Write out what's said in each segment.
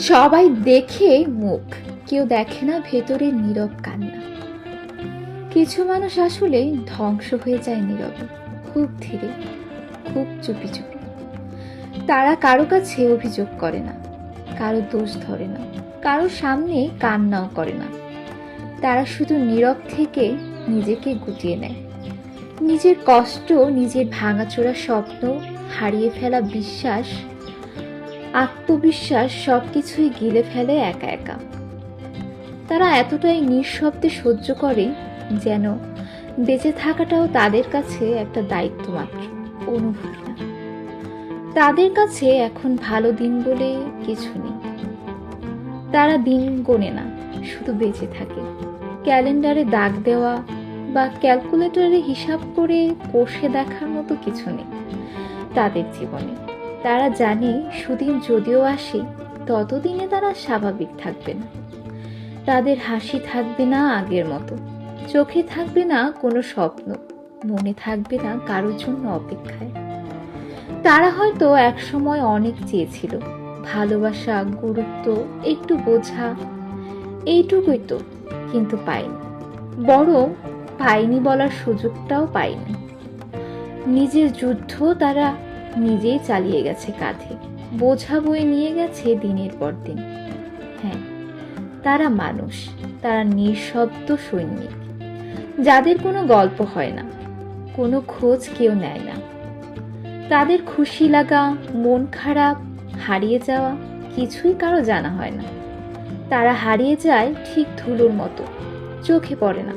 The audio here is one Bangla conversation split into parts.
সবাই দেখে মুখ, কেউ দেখে না ভেতরের নীরব কান্না। কিছু মানুষ আসলে ধ্বংস হয়ে যায় নীরবে, খুব ধীরে, খুব চুপি চুপি। তারা কারও কাছে অভিযোগ করে না, কারও দোষ ধরে না, কারও সামনে কান্নাও করে না। তারা শুধু নীরব থেকে নিজেকে গুটিয়ে নেয়। নিজের কষ্ট, নিজের ভাঙাচোরা স্বপ্ন, হারিয়ে ফেলা বিশ্বাস আত্মবিশ্বাস সব কিছুই গিলে ফেলে একা একা। তারা এতটাই নিঃশব্দে সহ্য করে যেন বেঁচে থাকাটাও তাদের কাছে একটা দায়িত্ব মাত্র, অনুভূতি না। তাদের কাছে এখন ভালো দিন বলে কিছু নেই। তারা দিন গোনে না, শুধু বেঁচে থাকে। ক্যালেন্ডারে দাগ দেওয়া বা ক্যালকুলেটরে হিসাব করে কষে দেখার মতো কিছু নেই তাদের জীবনে। তারা জানে সুদিন যদিও আসে, ততদিনে তারা স্বাভাবিক থাকবে না। তাদের হাসি থাকবে না আগের মতো, চোখে থাকবে না কোনো স্বপ্ন, মনে থাকবে না কারোর জন্য অপেক্ষায়। তারা হয়তো একসময় অনেক চেয়েছিল, ভালোবাসা, গুরুত্ব, একটু বোঝা, এইটুকুই তো, কিন্তু পায়নি। বরং পায়নি বলার সুযোগটাও পায়নি। নিজের যুদ্ধ তারা নিজেই চালিয়ে গেছে কাঁধে। বোঝা বয়ে নিয়ে গেছে দিনের পর দিন। হ্যাঁ তারা মানুষ, তারা নিঃশব্দ সৈনিক। যাদের কোনো গল্প হয় না, কোনো খোঁজ কেউ নেয় না। তাদের খুশি লাগা, মন খারাপ, হারিয়ে যাওয়া, কিছুই কারও জানা হয় না। তারা হারিয়ে যায় ঠিক ধুলোর মতো, চোখে পড়ে না।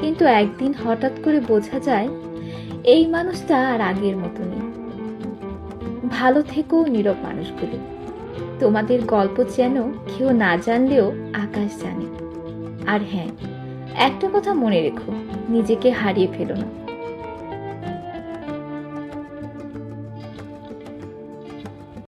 কিন্তু একদিন হঠাৎ করে বোঝা যায়, এই মানুষটা আর আগের মতো নেই ভালো থেকো নীরব মানুষগুলি। তোমাদের গল্প যেন কেউ না জানলেও আকাশ জানে। আর হ্যাঁ একটা কথা মনে রেখো, নিজেকে হারিয়ে ফেলো না।